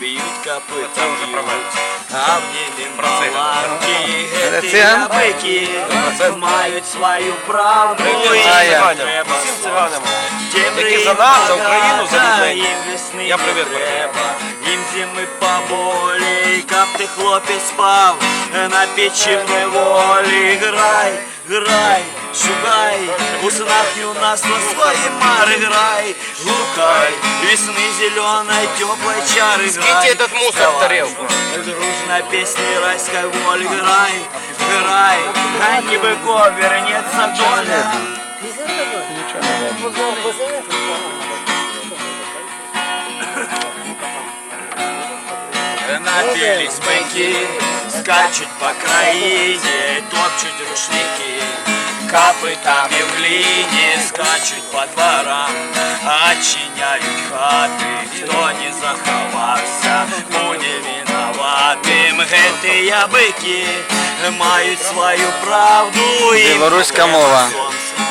б'ють про а в це. маланки, ябики, мають свою правду, циганам, треба які за нас, за Україну, за людей. Я привіт треба, їм зими поболі, кап ти хлопець спав, на печі в неволі, грай, грай, шукай, у снах юнацтва свои мары грай, гукай, весны зеленой теплой чары. Скиньте этот мусор в тарелку. Дружно песни райской воли грай, грай, гань быков вернется доля. Напились быки, скачут по краине, топчут рушники. Копытами в глине скачуть по дворам, Очиняють хати, хто не заховався, буде винуватим. Гети ябики мають свою правду. їм Білоруська мова.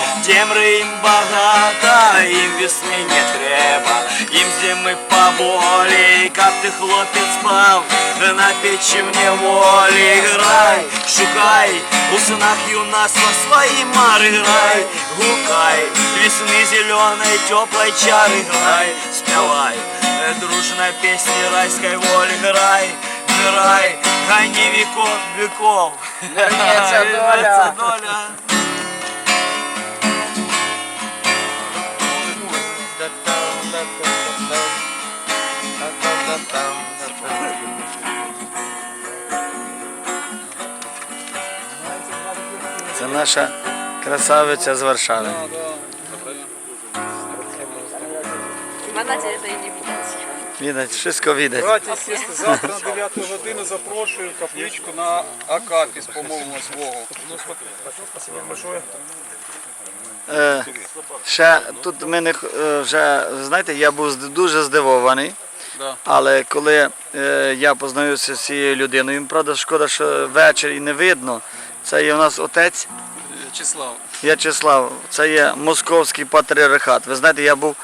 сонце. Темри їм багато, їм весни не треба, їм зими поболі, кап ти хлопець спав, на печі в неволі грай, шукай, у снах юнацтва свої мари грай, гукай, весни зеленой теплой чары грай, спевай, э, дружно песни райской воли грай, грай, гони веков, веков, Вернется доля. Наша красавиця з Варшави. І не бачить. Видать, wszystko widać. Браті завтра на 9 годину запрошую в капличку на Акапіс, помолимо з Богу. Е, ще тут ми не х- е, вже знаєте, я був зд- дуже здивований. Да. Але коли е, я познайомився з цією людиною, їм правда шкода, що вечір і не видно. Це є у нас отець Числав. В'ячеслав, це є московський патріархат. Ви знаєте, я був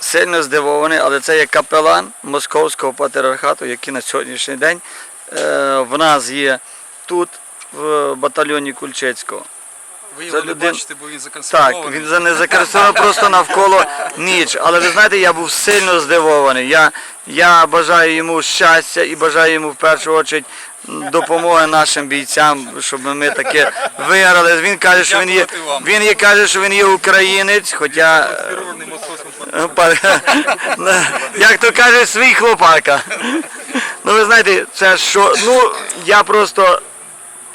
сильно здивований, але це є капелан московського патріархату, який на сьогоднішній день е, в нас є тут, в батальйоні Кульчицького. Ви його не бачите, бо він Так, він не закреслено просто навколо ніч. Але ви знаєте, я був сильно здивований. Я, я бажаю йому щастя і бажаю йому в першу чергу допомоги нашим бійцям, щоб ми таке виграли. Він каже, що він є, він є, каже, що він є українець, хоча е, Як то каже, свій хлопака. Ну ви знаєте, це що, ну я просто.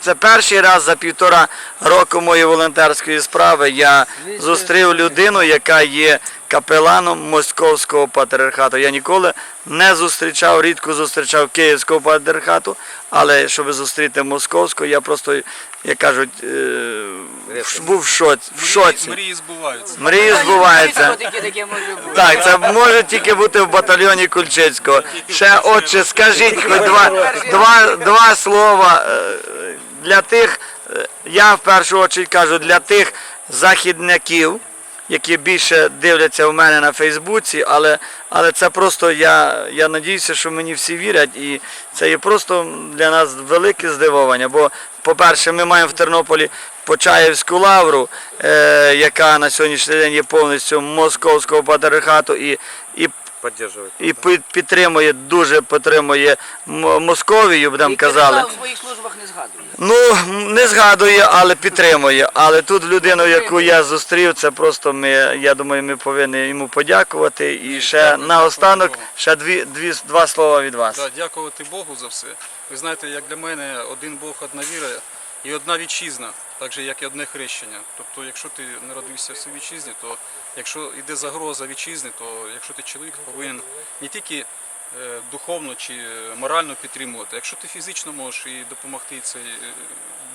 Це перший раз за півтора року моєї волонтерської справи я зустрів людину, яка є капеланом московського патріархату. Я ніколи не зустрічав, рідко зустрічав київського патріархату, але щоб зустріти московського, я просто, як кажуть, е, був в шоці. В шоці. Мрії збуваються. Мрії збуваються. Так, це може тільки бути в батальйоні Кульчицького. Ще, отче, скажіть хоч два, два, два слова е, для тих, е, я в першу чергу кажу, для тих західняків, які більше дивляться в мене на Фейсбуці, але, але це просто я, я надіюся, що мені всі вірять, і це є просто для нас велике здивування. Бо, по-перше, ми маємо в Тернополі Почаївську лавру, е, яка на сьогоднішній день є повністю московського патріархату і, і, і підтримує, дуже підтримує Московію, будемо казали. в своїх службах не. Ну, не згадує, але підтримує. Але тут людину, яку я зустрів, це просто ми, я думаю, ми повинні йому подякувати. І ще наостанок ще дві, дві, два слова від вас. Да, дякувати Богу за все. Ви знаєте, як для мене один Бог, одна віра і одна вітчизна, так же як і одне хрещення. Тобто, якщо ти народився в цій вітчизні, то якщо йде загроза вітчизни, то якщо ти чоловік повинен не тільки духовно чи е, морально підтримувати, якщо ти фізично можеш і допомогти цей е,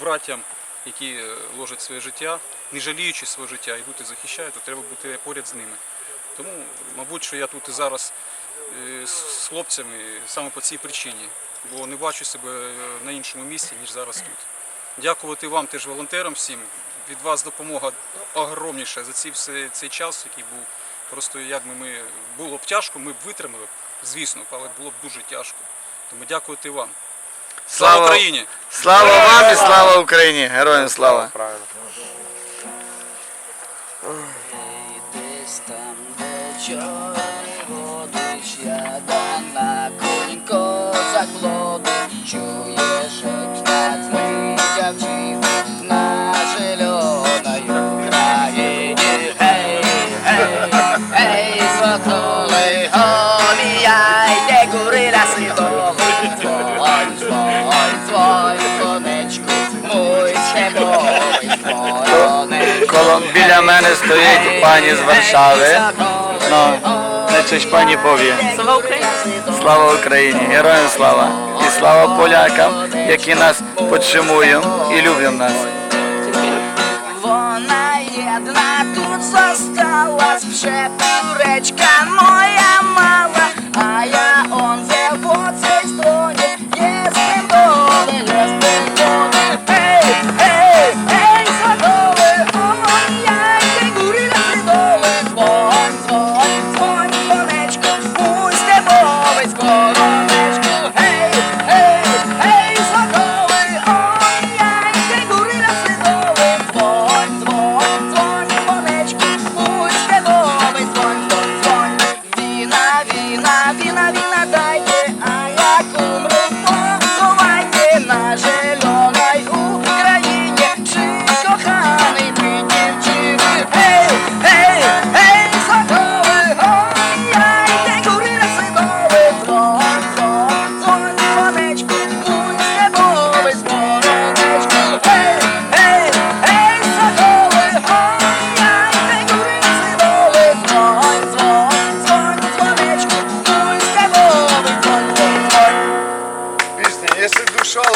братям, які е, ложать своє життя, не жаліючи своє життя, йдуть і захищають, то треба бути поряд з ними. Тому, мабуть, що я тут і зараз е, з хлопцями саме по цій причині, бо не бачу себе е, на іншому місці, ніж зараз тут. Дякувати вам теж волонтерам всім. Від вас допомога огромніша за цей, цей час, який був. Просто як би ми було б тяжко, ми б витримали. Звісно, але було б дуже тяжко. Тому дякувати вам. Слава- Слава Україні! Слава вам і слава Україні! Героям слава! Правильно. Десь там, де Біля мене стоїть пані з Варшави. Ну, не чи ж пані пові. Слава Україні! Слава Україні! Героям слава! І слава полякам, які нас підтримують і люблять нас. Вона єдна тут зосталась, вже моя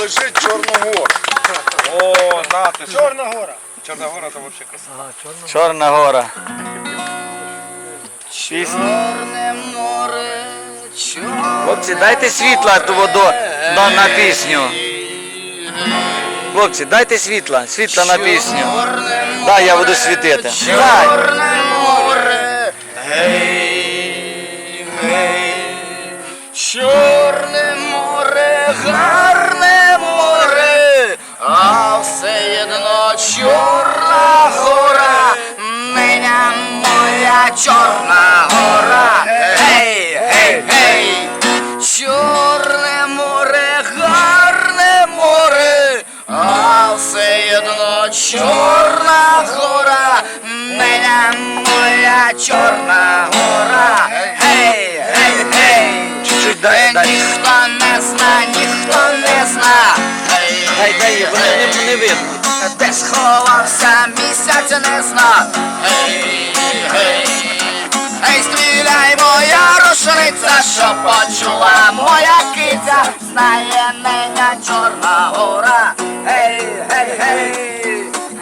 лежить, Чорногор. О, да, ти Чорна гора. Чорна гора то взагалі красиво. Чорна гора. Чорне море, чорне Хлопці, дайте світла ту воду на, на пісню. Хлопці, дайте світла, світла на пісню. Дай, я буду світити. Дай. Чорне море, гей, гей, чорне море, гарне все одно чорна гора, мене моя чорна гора, гей, гей, гей, чорне море, гарне море, а все одно чорна гора, мене моя чорна гора, гей, гей, гей, ніхто не зна, ніхто не зна, гей, не, не видно. Де сховався місяць не зна, гей, гей, Ей, стріляй, моя рушниця, що почула моя киця, знає мене чорна гора. Гей, гей, гей,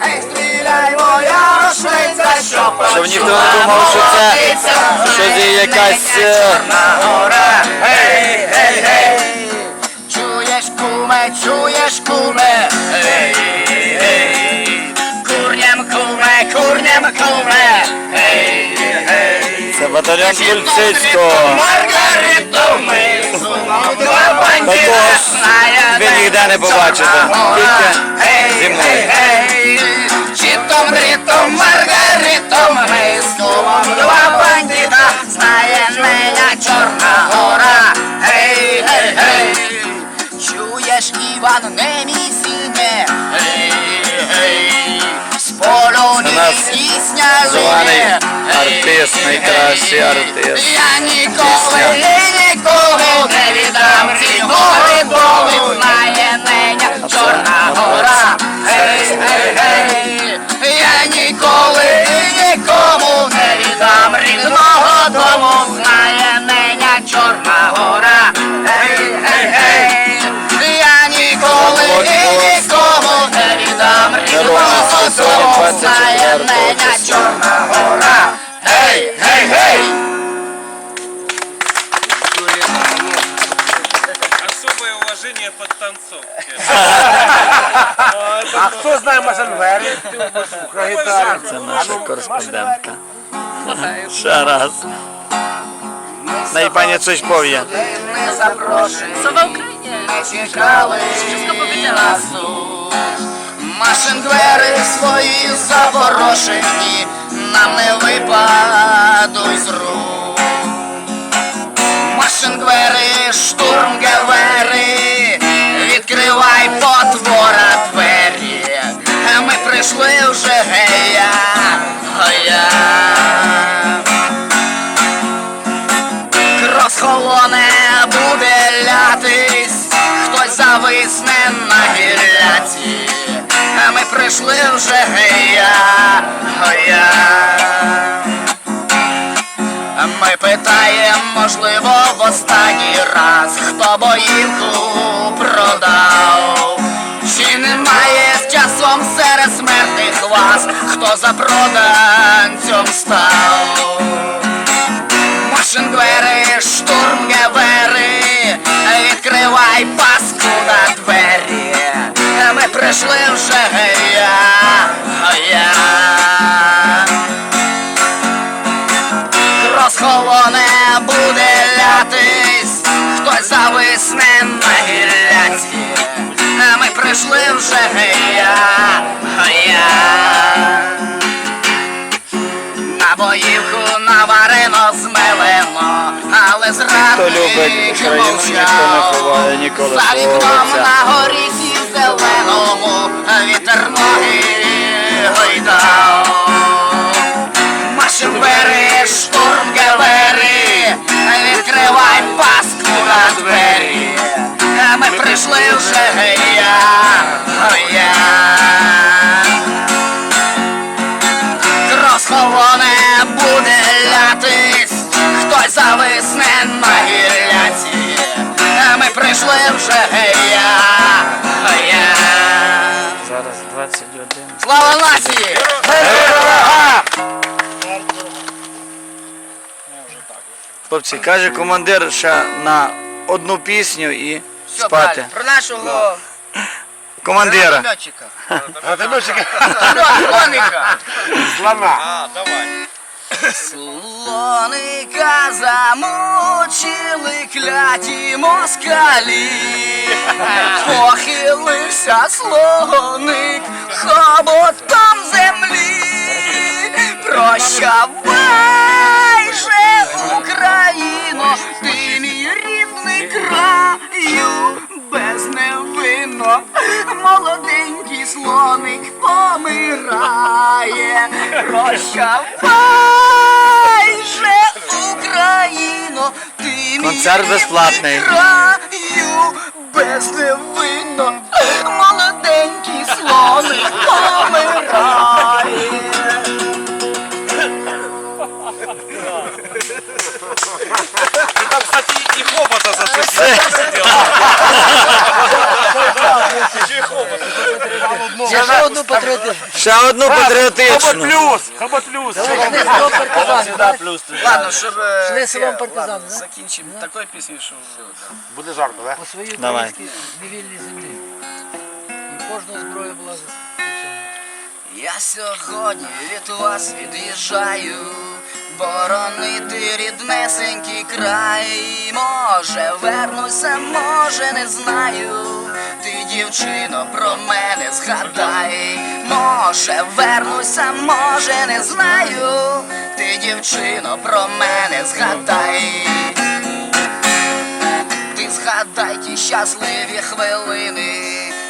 ей, стріляй, моя рушниця, що Щоб ніхто не думав, що це- моя киця, це знає якась, мене е, Чорна гора. Гей, гей, гей, чуєш, куме, чуєш, куме, гей, батальйон Кульцицького. Такого ви ніде не побачите, тільки зі мною. Чітом рітом, Маргаритом ми з кумом два бандіта знає мене Чорна гора. Гей, гей, гей. Чуєш, Іван, не мій сіне. Гей, гей. З полю Це артист, найкращий артист. Я ніколи і ніколи не віддам ці гори знає мене Чорна гора. Гей, гей, гей, я ніколи нікому не віддам рідного дому, знає мене Чорна гора. Гей, гей, гей, я ніколи і нікому не віддам рідного дому, знає мене Чорна гора. А хто знає Мазенвері? На гітарі. Це наша кореспондентка. Ще раз. Panie coś powie. Не запрошені, Słowa Ukrainie. не чекали Wszystko powiedziała. Машин двері свої запорошені, нам не випадуть з рук. Машин двері, штурм гевери, прийшли вже гея, гея. Ми питаємо, можливо, в останній раз, хто боївку продав. Чи немає з часом серед смертних вас, хто за проданцем став? Машин двері, штурм гевери, відкривай паскуда двері. Прийшли вже гея, гея. Розхолоне буде лятись, хтось зависне на гілляці. Ми прийшли вже гея, гея. На боївку наварено змелено, але зрадник любить Україну, не ховає ніколи За вікном на горі зеленому вітер ноги гойдав. Машин бери, штурм гевери, відкривай паску на двері. А Ми прийшли вже гея, гея. Розхолоне буде лятись, хтось зависне на гілляці. Ми прийшли вже гея, 21. Слава нації! Хлопці, каже командир ще на одну пісню і Все, спати. правильно. Про нашого Командира. Гранатометчика. Слона. А, давай. Слоника замучили кляті москалі. Похилився слоник хоботом землі. Прощавай же, Україно, ти мій рідний краю безневинно. Молоденький слоник помирає. Прощавай Концерт безплатний. Граю безневинно. Молоденький слоник помирає. Там, кстати, і хобота зацепил. Ще одну патріотизм. Ще одну патріотичну. плюс, хобот плюс. Селом партизан. Ладно, щоб е, Шли селом партизан, да? закінчимо такою піснею, що Буде жарко, да? По своїй Давай. українській невільній землі. І кожна зброя була за я сьогодні від вас від'їжджаю, боронити ріднесенький край. Може вернуся, може не знаю. Дівчино, про мене згадай. Може вернуся, може не знаю. Ти, дівчино, про мене згадай. Ти згадай ті щасливі хвилини,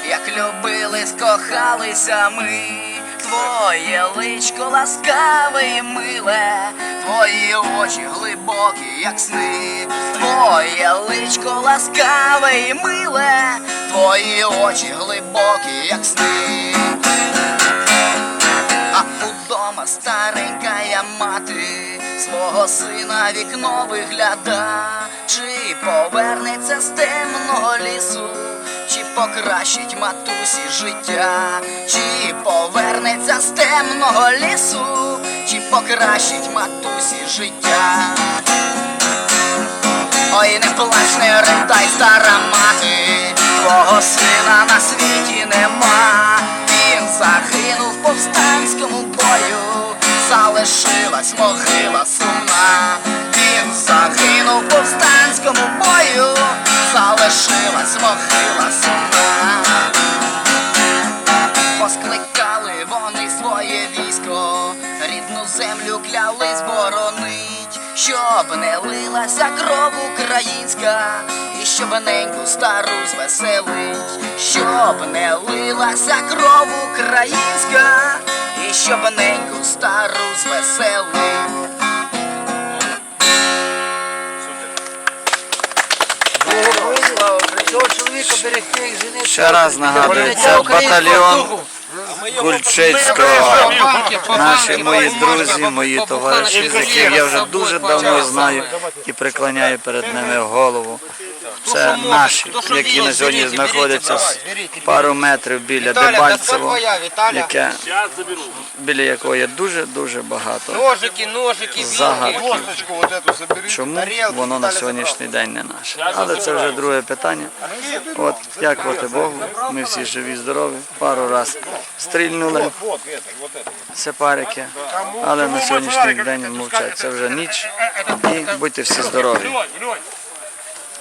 як любились, кохалися ми. Твоє личко ласкаве і миле, твої очі глибокі, як сни, твоє личко ласкаве і миле, твої очі глибокі, як сни. А удома старенька я мати свого сина вікно вигляда, чи повернеться з темного лісу, чи покращить матусі життя, чи повернеться з темного лісу, чи покращить матусі життя. Ой, не плач, не ридай, стара мати, твого сина на світі нема. Він загинув в повстанському бою, залишилась могила сумна. Він загинув могила сумна. Поскликали вони своє військо, рідну землю клялись боронить, щоб не лилася кров українська, і щоб неньку стару звеселить, щоб не лилася кров українська, і щоб неньку стару звеселить. Чоловіка берегти. Ще раз нагадую, це батальйон Кульчицького. Наші мої друзі, мої товариші, з яких я вже дуже давно знаю і преклоняю перед ними голову. Це наші, які на сьогодні знаходяться пару метрів біля Дебальцево, яке, біля якого є дуже-дуже багато загадків. Чому воно на сьогоднішній день не наше? Але це вже друге питання. От, дякувати Богу, ми всі живі, здорові. Пару раз стрільнули сепарики, але на сьогоднішній день мовчать. Це вже ніч і будьте всі здорові.